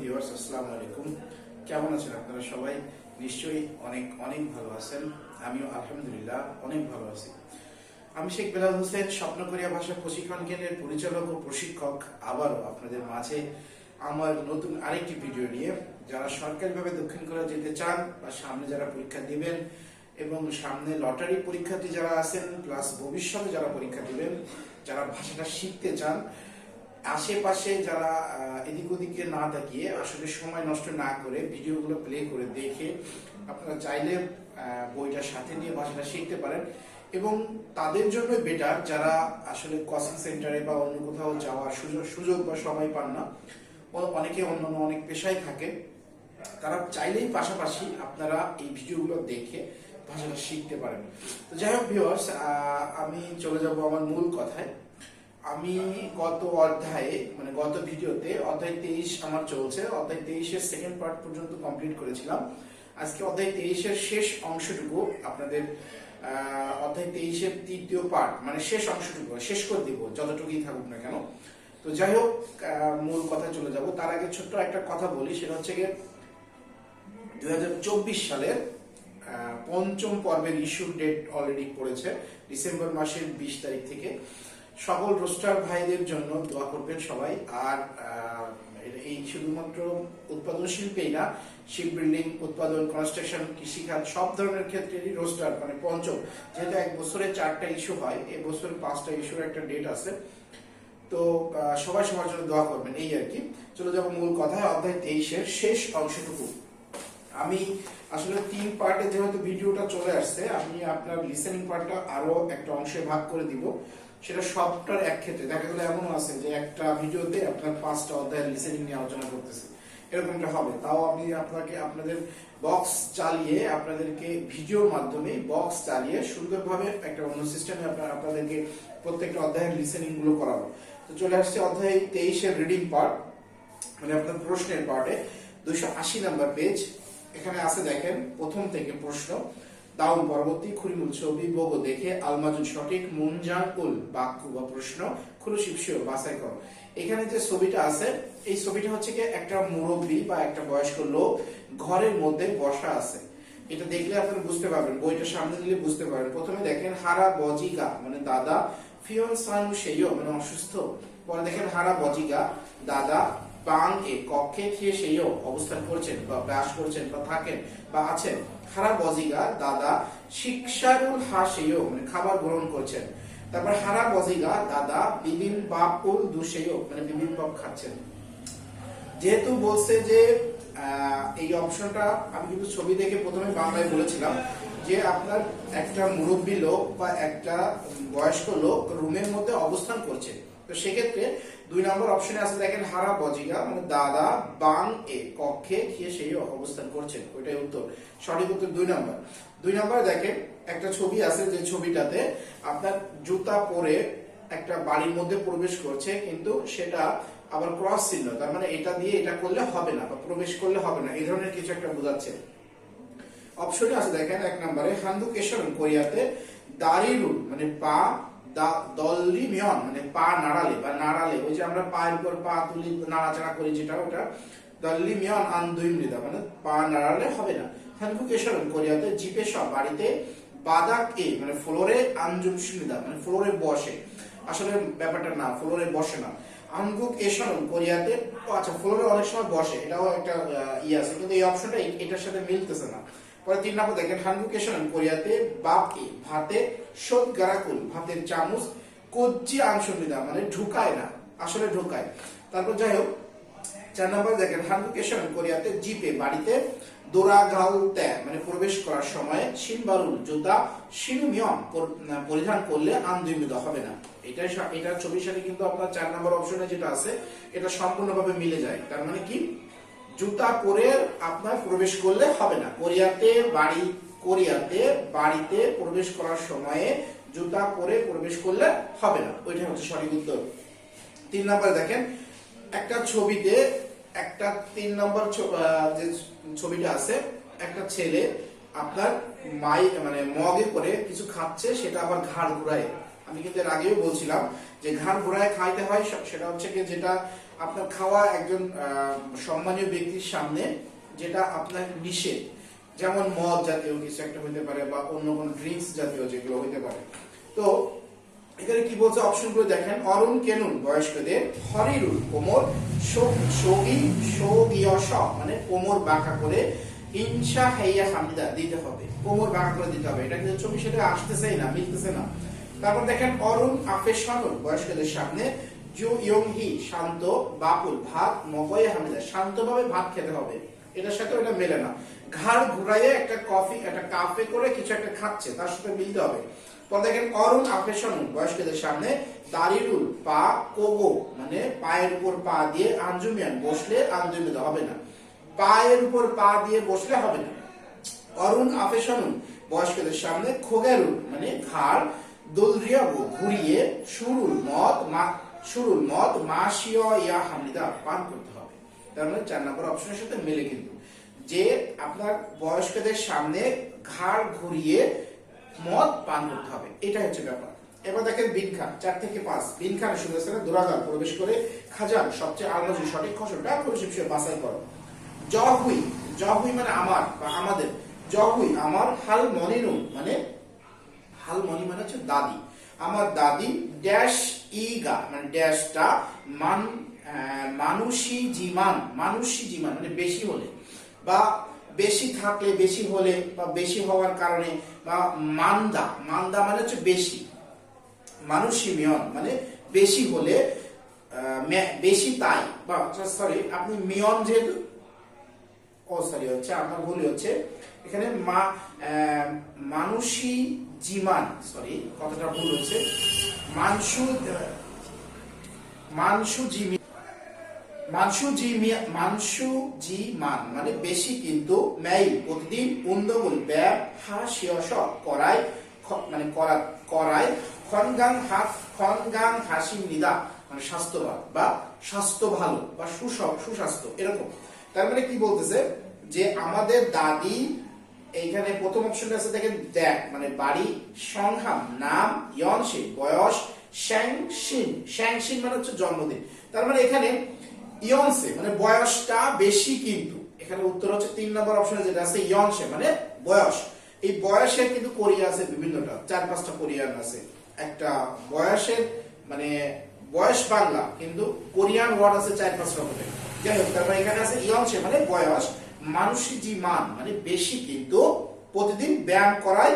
Viewers, আসসালামু আলাইকুম। কেমন আছেন আপনারা সবাই? নিশ্চয়ই অনেক অনেক ভালো আছেন। আমিও আলহামদুলিল্লাহ অনেক ভালো আছি। আমি শেখ বেলাল হোসেন, স্বপ্নকরিয়া ভাষা প্রশিক্ষণ কেন্দ্রের পরিচালক ও প্রশিক্ষক। আবারও আপনাদের মাঝে আমার নতুন আরেকটি ভিডিও নিয়ে। যারা সরকারিভাবে দক্ষিণ কোরিয়া যেতে চান বা সামনে যারা পরীক্ষা দিবেন এবং সামনে লটারি পরীক্ষার্থী যারা আছেন প্লাস ভবিষ্যতে যারা পরীক্ষা দিবেন, যারা ভাষাটা শিখতে চান আশেপাশে যারা এদিক ওদিকে না তাকিয়ে আসলে সময় নষ্ট না করে ভিডিওগুলো প্লে করে দেখে আপনারা চাইলে বইটা সাথে নিয়ে ভাষাটা শিখতে পারেন। এবং তাদের জন্য বেটার যারা আসলে কোচিং সেন্টারে বা অন্য কোথাও যাওয়ার সুযোগ সুযোগ বা সময় পান না। অনেকে অন্যান্য অনেক পেশায় থাকে। তারা চাইলেই পাশাপাশি আপনারা এই ভিডিওগুলো দেখে ভাষাটা শিখতে পারেন। তো যাই হোক ভিউয়ার্স আমি চলে যাব আমার মূল কথায়। আমি গত অধ্যায়ে মানে গত ভিডিওতে, অধ্যায় তেইশ আমার চলছে, অধ্যায় তেইশের সেকেন্ড পার্ট পর্যন্ত কমপ্লিট করেছিলাম। আজকে অধ্যায় তেইশের শেষ অংশটুকু আপনাদের অধ্যায় তেইশের তৃতীয় পার্ট মানে শেষ অংশটুকু, শেষ করে দিব, যতটুকুই থাকুক না কেন। তো যাই হোক মূল কথায় চলে যাব। তার আগে ছোট্ট একটা কথা বলি, সেটা হচ্ছে গিয়ে দু চব্বিশ সালের পঞ্চম পর্বের ইস্যু ডেট অলরেডি পড়েছে, ডিসেম্বর মাসের বিশ তারিখ থেকে। সকল রোস্টার ভাইদের জন্য দোয়া করবেন সবাই। আর এই শুধুমাত্র উৎপাদন শিল্পেই না, শিপ বিল্ডিং, উৎপাদন, কনস্ট্রাকশন, কৃষিখাত সব ধরনের ক্ষেত্রেই রোস্টার মানে পঞ্চম। যেহেতু এক বছরে চারটা ইস্যু হয় এই বছরে পাঁচটা ইস্যুর একটা ডেট আছে। তো সবাই সবার জন্য দোয়া করবেন, এই আর কি। চলে যাব মূল কথায়, অধ্যায় তেইশের শেষ অংশটুকু। আমি আসলে তিন পার্টে যেহেতু ভিডিওটা চলে আসছে, আমি আপনার লিসেনিং পার্টটা আরও একটা অংশে ভাগ করে দিব। সেটা সবটার এক ক্ষেত্রে। দেখা গেলে এমনও আছে যে একটা ভিডিওতে আপনার পাঁচটা অধ্যায় লিসেনিং নিয়ে আলোচনা করতেছে। এরকমটা হবে। তাও আমি আপনাকে, আপনাদের বক্স চালিয়ে, আপনাদেরকে ভিডিওর মাধ্যমে বক্স চালিয়ে সুন্দরভাবে একটা অন্য সিস্টেমে আপনার, আপনাদেরকে প্রত্যেকটা অধ্যায়ের লিসেনিংগুলো করাবো। তো চলে আসছে অধ্যায় তেইশের রিডিং পার্ট মানে আপনার প্রশ্নের পার্টে দুইশো আশি নাম্বার পেজ এখানে আছে দেখেন, প্রথম থেকে প্রশ্ন। দাউন পরবর্তী খুরিমুল ছবি বগো দেখে আলমাজুন সঠিক মুনজান উল, বাক্য বা প্রশ্ন খুরুশিপসিও বাছাই করো। এখানে যে ছবিটা আছে, এই ছবিটা হচ্ছে কি একটা মুরব্বী বা একটা বয়স্ক লোক ঘরের মধ্যে বসা আছে। এটা দেখলে আপনারা বুঝতে পারবেন, বইটা সামনে দিলে বুঝতে পারবেন। প্রথমে দেখেন হারা বজিগা মানে দাদা ফিয়ন সানু সেইও মানে অসুস্থ। পরে দেখেন হারা বজিগা দাদা বাং এ কক্ষে খেয়ে সেইও অবস্থান করছেন বা বাস করছেন বা থাকেন বা আছেন। হারা বজিগা দাদা শিক্ষারুল হাসেও মানে খাবার গ্রহণ করছেন। তারপর হারা বজিগা দাদা বিবিন বাপুল দুষেও মানে বিবিন বাপ খাচ্ছেন। যেহেতু বলছে যে এই অপশনটা আমি কিন্তু ছবি দেখে প্রথমে বাংলায় বলেছিলাম যে আপনার একটা মুরব্বী লোক বা একটা বয়স্ক লোক রুমের মধ্যে অবস্থান করছে। তো সেক্ষেত্রে দুই নম্বর অপশনে আছে দেখেন, হারা বজিগা মানে দাদা, বাং এ, কক্ষে খেয়ে সেই অবস্থান করছেন। ওইটাই উত্তর। সঠিক উত্তর দুই নম্বর। দুই নম্বর দেখেন, একটা ছবি আছে যে ছবিটাতে আপনার জুতা পরে একটা বাড়ির মধ্যে প্রবেশ করছে, কিন্তু সেটা আবার ক্রস চিহ্ন, তার মানে এটা দিয়ে এটা করলে হবে না, বা প্রবেশ করলে হবে না। এই ধরনের কিছু একটা বোঝাচ্ছে। অপশনে আছে দেখেন, এক নম্বরে হান্দু কেশরন কোরিয়াতে দারিরুল মানে পা দা- মানে পা নাড়ালে বা নাড়ালে, ওই যে আমরা পায়ের উপর পা তুলি, নাড়াচাড়া করি যেটা, ওটা মৃদা মানে পা নাড়ালে হবে না। কেশরন কোরিয়াতে জিপে সব বাড়িতে বাদাক মানে ফ্লোরে আঞ্জুম সুবিধা মানে ফ্লোরে বসে। আসলে ব্যাপারটা না, ফ্লোরে বসে না। আঙ্গুক এসরম কোরিয়াতে আচ্ছা ফ্লোরে অনেক সময় বসে, এটাও একটা ইয়ে আছে, কিন্তু এই অপশনটা এটার সাথে মিলতেছে না। পরে তিন নম্বর দেখেন এসরম কোরিয়াতে বাপ এ ভাতে সদ গারাকুল, ভাতের চামচ কজ্জি আংশনিদা মানে ঢুকায় না, আসলে ঢুকায়। তারপর যাই হোক, চার নম্বর দেখেন হাঙ্গুকেশন কোরিয়াতে জিপে, বাড়িতে দোরা গাল ত্যা মানে প্রবেশ করার সময় সিনবারুল, জুতা, সিনুমিয়ন পরিধান করলে আন্দোলিত হবে না। এটা এটা ছবির সাথে কিন্তু আপনার চার নম্বর অপশনে যেটা আছে, এটা সম্পূর্ণভাবে মিলে যায়। তার মানে কি? জুতা পরে আপনার প্রবেশ করলে হবে না। কোরিয়াতে বাড়ি, কোরিয়াতে বাড়িতে প্রবেশ করার সময়ে জুতা পরে প্রবেশ করলে হবে না। ওইটা হচ্ছে সঠিক উত্তর। তিন নম্বরে দেখেন, একটা ছবিতে একটা তিন নম্বর যে ছবিটা আছে, একটা ছেলে আপনার মাই মানে মগে করে কিছু খাচ্ছে, সেটা আবার ঘাড় ঘুরায়। আমি কিন্তু এর আগেও বলছিলাম যে ঘাড় ঘোরায় খাইতে হয় সেটা হচ্ছে কি যেটা আপনার খাওয়া একজন সম্মানীয় ব্যক্তির সামনে যেটা আপনার নিষেধ। যেমন মদ জাতীয় কিছু একটা হইতে পারে বা অন্য কোন ড্রিঙ্কস জাতীয় যেগুলো হইতে পারে। তো এখানে কি বলছে? অপশনগুলো দেখেন। অরুণ কেনুন বয়স্কদের হরিরুল কোমর মানে কোমর বাঁকা করে ইনসা হাইয়া হামিদা দিতে হবে। কোমর বাঁকা করে দিতে হবে। এটা কিন্তু সেটা আসতেছেই না, মিলতেছে না। তারপর দেখেন অরুণ আফেশানুল বয়স্কদের সামনে জু ইয়ং হি, শান্ত বাপুল ভাত, মগয়ে হামিদা শান্তভাবে ভাত খেতে হবে। এটার সাথে ওটা মেলে না। ঘাড় ঘুরাইয়ে একটা কফি, একটা কাফে করে কিছু একটা খাচ্ছে, তার সাথে মিলতে হবে। পর দেখেন অরুণ আফেশন বয়স্কদের সামনে দারিরুল পা কোগো মানে পায়ের উপর পা দিয়ে আঞ্জুমিয়ান, বসলে আঞ্জুমিত হবে না। পায়ের উপর পা দিয়ে বসলে হবে না। অরুণ আফেশন বয়স্কদের সামনে খোগেরুল মানে ঘাড় দোলরিয়াবো ঘুরিয়ে, সুরুল, মদ মা সুরুল মদ মাসিয় ইয়া হামিদা পান করতে হবে। তার মানে চার নম্বর অপশনের সাথে মেলে কিন্তু। যে আপনার বয়স্কদের সামনে ঘাড় ঘুরিয়ে মদ পান করতে হবে এটা হচ্ছে ব্যাপার। এবার দেখেন বিন খান, চার থেকে পাঁচ। বিন খান সুন্দর দুরাগাল প্রবেশ করে খাজান, সবচেয়ে আলমাজি সঠিক খসড়টা প্রবেশ বিষয়ে বাছাই করো। জহুই জহুই মানে আমার বা আমাদের। জহুই, আমার হাল মনিনু মানে হাল মনি মানে হচ্ছে দাদি। আমার দাদি ড্যাশ ইগা মানে ড্যাশটা মান মানুষই জীমান মানুষই জীমান মানে বেশি হলে। বা বেশি থাকলে বেশি হলে, বা বেশি হওয়ার কারণে, বা মান্দা মান্দা মানে হচ্ছে বেশি। মানুষই মিয়ন মানে বেশি হলে বেশি তাই, বা সরি আপনি মিয়ন যেহেতু, ও সরি হচ্ছে আপনার ভুল হচ্ছে। এখানে মা মানুষই জিমান সরি কথাটা ভুল হচ্ছে। মান বেশি কিন্তু প্রতিদিন উন্দবুল ব্যাপ হা খ- মানে করা করাই খনগাং হাত খনগাং হাসি নিদা মানে স্বাস্থ্যবান বা স্বাস্থ্য ভালো বা সুস- সুস্বাস্থ্য, এরকম। তার মানে কি বলতেছে? যে আমাদের দাদি এইখানে প্রথম অপশনটা আছে, দেখেন, দেখ মানে বাড়ি, সংহাম, নাম, ইয়নশি, বয়স, শ্যাংশিন। শ্যাংশিন মানে হচ্ছে জন্মদিন। তার মানে এখানে ইয়নসে মানে বয়সটা বেশি কিন্তু। এখানে উত্তর হচ্ছে তিন নম্বর অপশনে যেটা আছে ইয়নসে মানে বয়স। এই বয়সের কিন্তু কোরিয়া আছে বিভিন্নটা, চার পাঁচটা কোরিয়ান আছে। একটা বয়সের মানে বয়স বাংলা, কিন্তু কোরিয়ান ওয়ার্ড আছে চার পাঁচ রকমের যাই হোক, তারপর এখানে আছে ইয়নসে মানে বয়স। মানুষই যে মান মানে বেশি কিন্তু প্রতিদিন ব্যায়াম করাই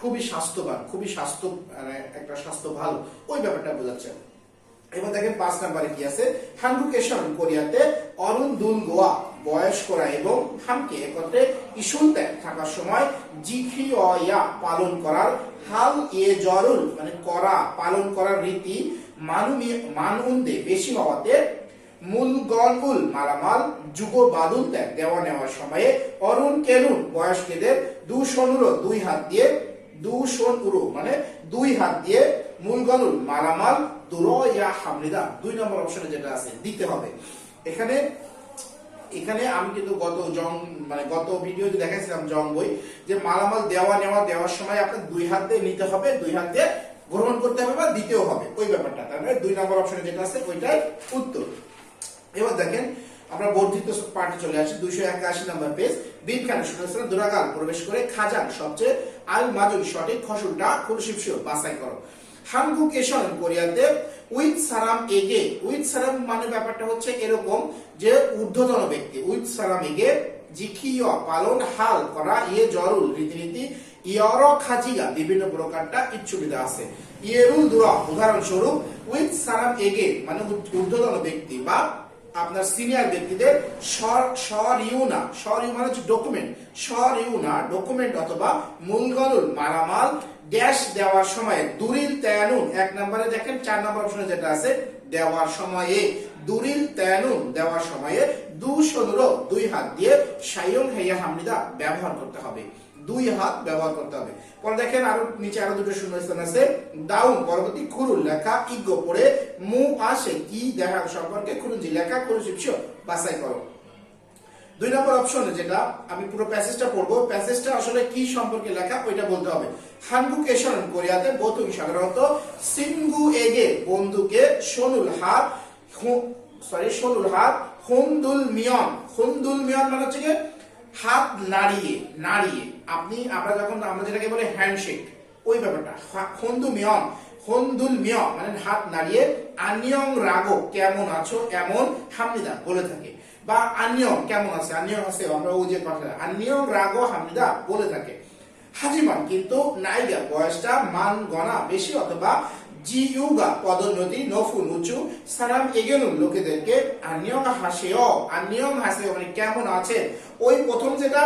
খুবই স্বাস্থ্যবান, খুবই স্বাস্থ্য মানে একটা স্বাস্থ্য ভালো। ওই ব্যাপারটা বোঝাচ্ছে। এবার দেখেন পাঁচ নাম্বারে কি আছে? হান্ডুকেশন কোরিয়াতে অরুণ দুন গোয়া বয়স করা এবং হামকে একত্রে ইসুলতে থাকার সময় জিখি অয়া পালন করার হাল এ জরুল মানে করা, পালন করার রীতি মানুমি মানুন্দে বেশি হওয়াতে মূলগণমূল মালামাল যুগ বাদুল ত্যাগ, দেওয়া নেওয়ার সময়ে অরুণ কেনুন বয়স্কদের দু দুশনুরো দুই হাত দিয়ে দুশন উরু মানে দুই হাত দিয়ে মূলগণুল মালামাল দুর ইয়া হামলিদা দুই নম্বর অপশনে যেটা আছে, দিতে হবে। এখানে এখানে আমি কিন্তু গত জং মানে গত ভিডিওতে দেখাইছিলাম জং বই, যে মালামাল দেওয়া নেওয়া, দেওয়ার সময় আপনার দুই হাত দিয়ে নিতে হবে, দুই হাত দিয়ে গ্রহণ করতে হবে বা দিতেও হবে। ওই ব্যাপারটা, তার মানে দুই নম্বর অপশনে যেটা আছে, ওইটাই উত্তর। এবার দেখেন আমরা বর্ধিত পার্টে চলে আসি দুইশো একাশি নম্বর পেজ বিন খানের সুন্দর দুরাগাল প্রবেশ করে খাজান, সবচেয়ে আল মাজুল, সঠিক ফসলটা খুরশিপসিও বাছাই করো। কেশন উইথ সারাম এগে উইথ সারাম মানে ব্যাপারটা হচ্ছে এরকম যে ঊর্ধ্বতন ব্যক্তি উইথ সারাম এগে জিখিয় পালন হাল করা ইয়ে জরুল রীতিনীতি, ইয়র খাজিগা বিভিন্ন প্রকারটা ইচ্ছুবিধা আছে। ইয়েরুল দুরা উদাহরণস্বরূপ উইথ সারাম এগে মানে ঊর্ধ্বতন ব্যক্তি বা আপনার সিনিয়র ব্যক্তিদের সরিউনা সরিউ মানে হচ্ছে ডকুমেন্ট সরিউনা ডকুমেন্ট অথবা মূলগণুল মালামাল ড্যাশ দেওয়ার সময় দুরিল তেয়ানুন এক নম্বরে দেখেন, চার নম্বর অপশনে যেটা আছে, দেওয়ার সময়ে দুরিল তেয়ানুন দেওয়ার সময়ে দুশোনুরো দুই হাত দিয়ে সাইয়ং হেয়া হামলিদা ব্যবহার করতে হবে। দুই হাত ব্যবহার করতে হবে। পরে দেখেন আরও নিচে আরও দুটো শূন্যস্থান আছে। ডাউন পরবর্তী খুরুল লেখা ইজ্ঞ পড়ে আসে কি দেখা সম্পর্কে খুরুঞ্জি লেখা খুরুশিপস বাছাই করো। দুই নম্বর অপশন যেটা, আমি পুরো প্যাসেজটা পড়ব। প্যাসেজটা আসলে কি সম্পর্কে লেখা, ওইটা বলতে হবে। হানগুক এশরণ কোরিয়াতে বতুক সাধারণত সিনগু এগে বন্ধুকে সোনুল হাত সরি সোনুল হাত হুন্দুল মিয়ন। হুন্দুল মিয়ন মানে হচ্ছে হাত নাড়িয়ে নাড়িয়ে। আপনি, আমরা যখন, আমরা যেটাকে বলে হ্যান্ডশেক ওই ব্যাপারটা হন্দু মিয়ন। হন্দুল মিয়ন মানে হাত নাড়িয়ে আনিয়ং রাগো, কেমন আছো? এমন হামনিদা বলে থাকে। বা আনিয়ং, কেমন আছে? আনিয়ং আছে, আমরা ওই যে কথা আনিয়ং রাগো হামনিদা বলে থাকে। হাজিমান, কিন্তু নাইগা বয়সটা মান গণা বেশি, অথবা জিউগা পদোন্নতি, নফুন, উঁচু সারাম এগেনুন লোকেদেরকে, আনিয়ং হাসেও আনিয়ং হাসেও মানে কেমন আছে? ওই প্রথম যেটা,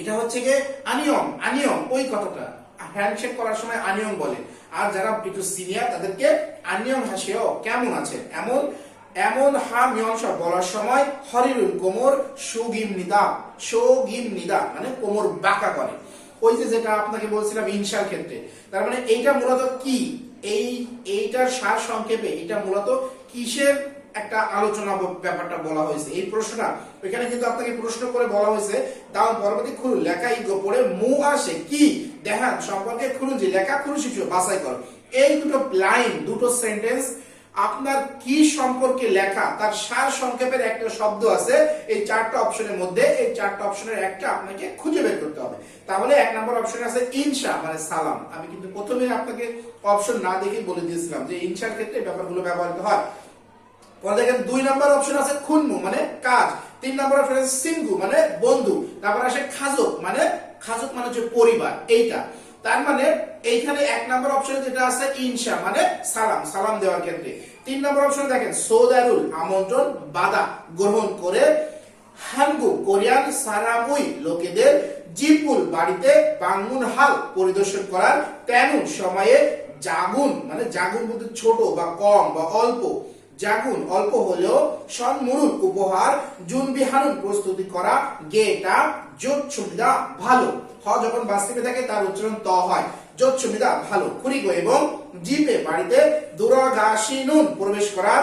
এটা হচ্ছে গিয়ে আনিয়ম আনিয়ম ওই কথাটা। হ্যান্ডশেক করার সময় আনিয়ম বলে। আর যারা একটু সিনিয়র, তাদেরকে আনিয়ম হাসিও, কেমন আছে? এমন এমন হা মিয়ংস বলার সময় হরিরুল কোমর সুগিম নিদা সৌগিম নিদা মানে কোমর বাঁকা করে। ওই যে যেটা আপনাকে বলছিলাম ইনসার ক্ষেত্রে, তার মানে এইটা মূলত কি? এই, এইটার সার সংক্ষেপে এটা মূলত কিসের একটা আলোচনা ব্যাপারটা বলা হয়েছে। এই প্রশ্নটা, ওইখানে কিন্তু আপনাকে প্রশ্ন করে বলা হয়েছে, দাও পরবর্তী খুলু লেখা ইগো পড়ে মু আসে কি? দেখান সম্পর্কে খুলুন যে লেখা খুলু শিশু বাছাই কর। এই দুটো লাইন, দুটো সেন্টেন্স আপনার কি সম্পর্কে লেখা? তার সার সংক্ষেপের একটা শব্দ আছে, এই চারটা অপশনের মধ্যে, এই চারটা অপশনের একটা আপনাকে খুঁজে বের করতে হবে। তাহলে এক নম্বর অপশন আছে ইনশা মানে সালাম। আমি কিন্তু প্রথমে আপনাকে অপশন না দেখে বলে দিয়েছিলাম যে ইনশার ক্ষেত্রে ব্যাপারগুলো ব্যবহৃত হয়। পরে দেখেন দুই নাম্বার অপশন আছে খুনমু মানে কাজ। তিন নাম্বার অপশন আছে সিঙ্গু মানে বন্ধু। তারপর আসে খাজক মানে খাজক মানে হচ্ছে পরিবার, এইটা। তার মানে এইখানে এক নাম্বার অপশনে যেটা আছে ইনশা মানে সালাম সালাম দেওয়ার ক্ষেত্রে। তিন নাম্বার অপশন দেখেন, সৌদারুল আমন্ত্রণ, বাধা গ্রহণ করে হানগু কোরিয়ান সারামুই লোকেদের জিপুল বাড়িতে বাংমুন হাল পরিদর্শন করার তেমন সময়ে জাগুন মানে জাগুন বলতে ছোট বা কম বা অল্প জাগুন। অল্প হলেও সম্মুরুল উপহার জুন বিহারুন প্রস্তুতি করা গেটা জোট সুবিধা ভালো। হ যখন বাস্তবে থাকে তার উচ্চারণ ত হয়। জোট সুবিধা ভালো। খুরিগো এবং জিপে বাড়িতে দুরাগাসিনুন প্রবেশ করার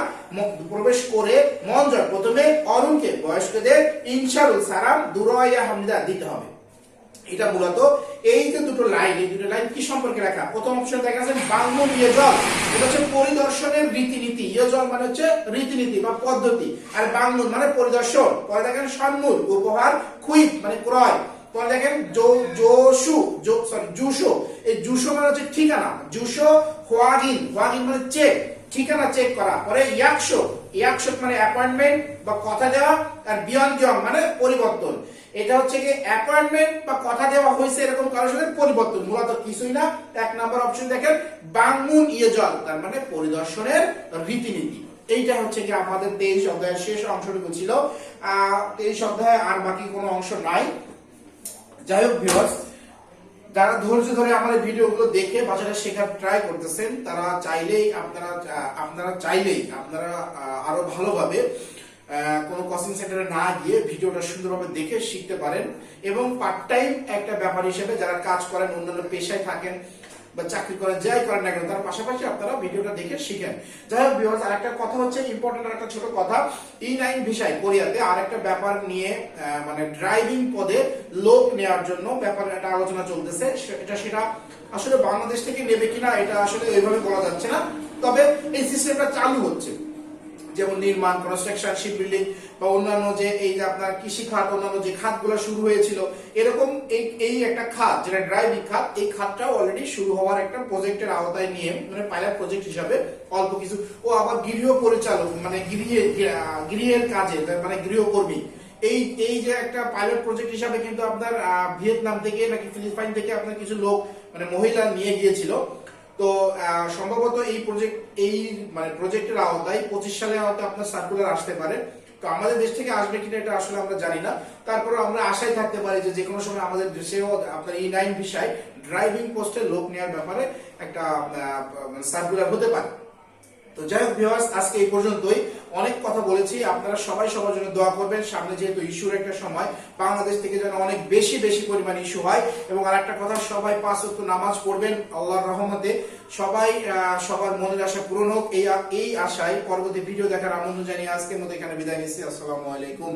প্রবেশ করে মঞ্জর। প্রথমে অরুণকে বয়স্কদের ইনসারুল সারাম দুরাইয়া হামিদা দিতে হবে। এটা মূলত এই যে দুটো লাইন এই দুটো লাইন কি সম্পর্কে লেখা? প্রথম অপশন দেখা যাচ্ছে বাংমুন ইয়জল এটা হচ্ছে পরিদর্শনের রীতিনীতি। ইয়জল মানে হচ্ছে রীতিনীতি বা পদ্ধতি। আর বাংমুন মানে পরিদর্শন। পরে দেখেন সম্মুল উপহার, খুইত মানে ক্রয়। পরে দেখেন জো- সরি জুশো এই জুশো মানে হচ্ছে ঠিকানা। জুশো হোয়াগিন। হোয়াগিন মানে চেক। ঠিকানা চেক করা। পরে ইয়াকশো। ইয়াকশো মানে অ্যাপয়েন্টমেন্ট বা কথা দেওয়া। আর বিয়ন মানে পরিবর্তন। এটা হচ্ছে কি অ্যাপয়েন্টমেন্ট বা কথা দেওয়া হয়েছে এরকম কারোর সাথে পরিবর্তন, মূলত কিছুই না, এক নাম্বার অপশন দেখেন, বাংমুন ইয়েজল, তার মানে পরিদর্শনের রীতিনীতি। এইটা হচ্ছে কি আমাদের তেইশ অধ্যায়ের শেষ অংশটুকু ছিল। তেইশ অধ্যায়ে আর বাকি কোনো অংশ নাই। যাই হোক ভিউয়ার্স যারা ধৈর্য ধরে আমাদের ভিডিওগুলো দেখে ভাষাটা শেখার ট্রাই করতেছেন, তারা চাইলেই আপনারা আপনারা চাইলেই আপনারা আরও ভালোভাবে কোনো কোচিং সেন্টারে না গিয়ে ভিডিওটা সুন্দরভাবে দেখে শিখতে পারেন। এবং পার্ট টাইম একটা ব্যাপার হিসেবে যারা কাজ করেন, অন্যান্য পেশায় থাকেন বা চাকরি করেন, যাই করেন না কেন, তার পাশাপাশি আপনারা ভিডিওটা দেখে শিখেন। যাই হোক ভিউয়ার্স আরেকটা কথা হচ্ছে ইম্পর্টেন্ট একটা ছোট কথা। ই নাইন ভিসায় কোরিয়াতে আরেকটা ব্যাপার নিয়ে মানে ড্রাইভিং পদে লোক নেওয়ার জন্য ব্যাপার একটা আলোচনা চলতেছে। এটা সেটা আসলে বাংলাদেশ থেকে নেবে কিনা, এটা আসলে এইভাবে বলা যাচ্ছে না। তবে এই সিস্টেমটা চালু হচ্ছে। যেমন নির্মাণ কনস্ট্রাকশন শিপ বিল্ডিং বা অন্যান্য যে এই যে আপনার কৃষি খাত, অন্যান্য যে খাতগুলো শুরু হয়েছিল, এরকম এই এই একটা খাত, যেটা ড্রাইভিং খাত, এই খাতটাও অলরেডি শুরু হওয়ার একটা প্রজেক্টের আওতায় নিয়ে মানে পাইলট প্রজেক্ট হিসাবে অল্প কিছু। ও আবার গৃহ পরিচালক মানে গৃহ গৃহের কাজে মানে গৃহকর্মী। এই এই যে একটা পাইলট প্রজেক্ট হিসাবে কিন্তু আপনার ভিয়েতনাম থেকে নাকি ফিলিপাইন থেকে আপনার কিছু লোক মানে মহিলা নিয়ে গিয়েছিল। তো সম্ভবত এই প্রজেক্ট এই মানে প্রজেক্টের আওতায় পঁচিশ সালে হয়তো আপনার সার্কুলার আসতে পারে। তো আমাদের দেশ থেকে আসবে কিনা এটা আসলে আমরা জানি না। তারপরে আমরা আশায় থাকতে পারি যে কোনো সময় আমাদের দেশেও আপনার এই নাইন ভিসায় ড্রাইভিং পোস্টে লোক নেওয়ার ব্যাপারে একটা সার্কুলার হতে পারে। তো যাই হোক ভিউয়ার্স আজকে এই পর্যন্তই। অনেক কথা বলেছি, আপনারা সবাই সবার জন্য দোয়া করবেন। সামনে যেহেতু ইস্যুর একটা সময়, বাংলাদেশ থেকে যেন অনেক বেশি বেশি পরিমাণ ইস্যু হয়। এবং আর একটা কথা, সবাই পাঁচ ওয়াক্ত নামাজ পড়বেন আল্লাহর রহমতে। সবাই সবার মনের আশা পূরণ হোক। এই এই আশায় পরবর্তী ভিডিও দেখার আনন্দ জানিয়ে আজকের মতো এখানে বিদায় নিচ্ছি। আসসালামু আলাইকুম।